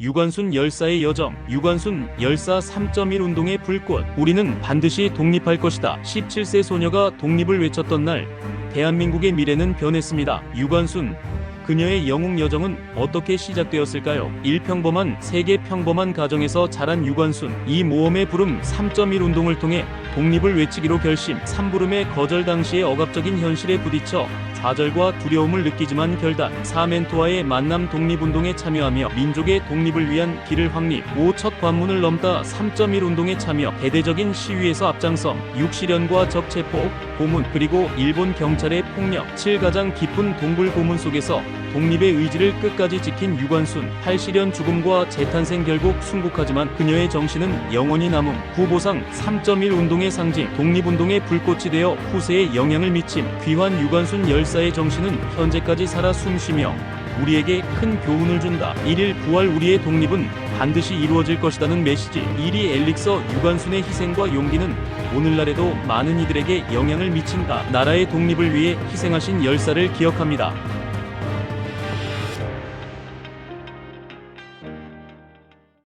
유관순 열사의 여정, 유관순 열사 3.1 운동의 불꽃. 우리는 반드시 독립할 것이다. 17세 소녀가 독립을 외쳤던 날, 대한민국의 미래는 변했습니다. 유관순, 그녀의 영웅 여정은 어떻게 시작되었을까요? 일평범한 세계 평범한 가정에서 자란 유관순 이 모험의 부름 3.1 운동을 통해 독립을 외치기로 결심 3부름의 거절 당시의 억압적인 현실에 부딪혀 좌절과 두려움을 느끼지만 결단 4멘토와의 만남 독립운동에 참여하며 민족의 독립을 위한 길을 확립 5첫 관문을 넘다 3.1 운동에 참여 대대적인 시위에서 앞장섬 6시련과 적체포 고문 그리고 일본 경찰의 폭력 7 가장 깊은 동굴 고문 속에서 독립의 의지를 끝까지 지킨 유관순 8시련 죽음과 재탄생 결국 순국하지만 그녀의 정신은 영원히 남음 구보상 3.1 운동 의 상징 독립운동의 불꽃이 되어 후세에 영향을 미침 귀환 유관순 열사의 정신은 현재까지 살아 숨쉬며 우리에게 큰 교훈을 준다. 1일 부활 우리의 독립은 반드시 이루어질 것이다는 메시지. 1위 엘릭서 유관순의 희생과 용기는 오늘날에도 많은 이들에게 영향을 미친다. 나라의 독립을 위해 희생하신 열사를 기억합니다.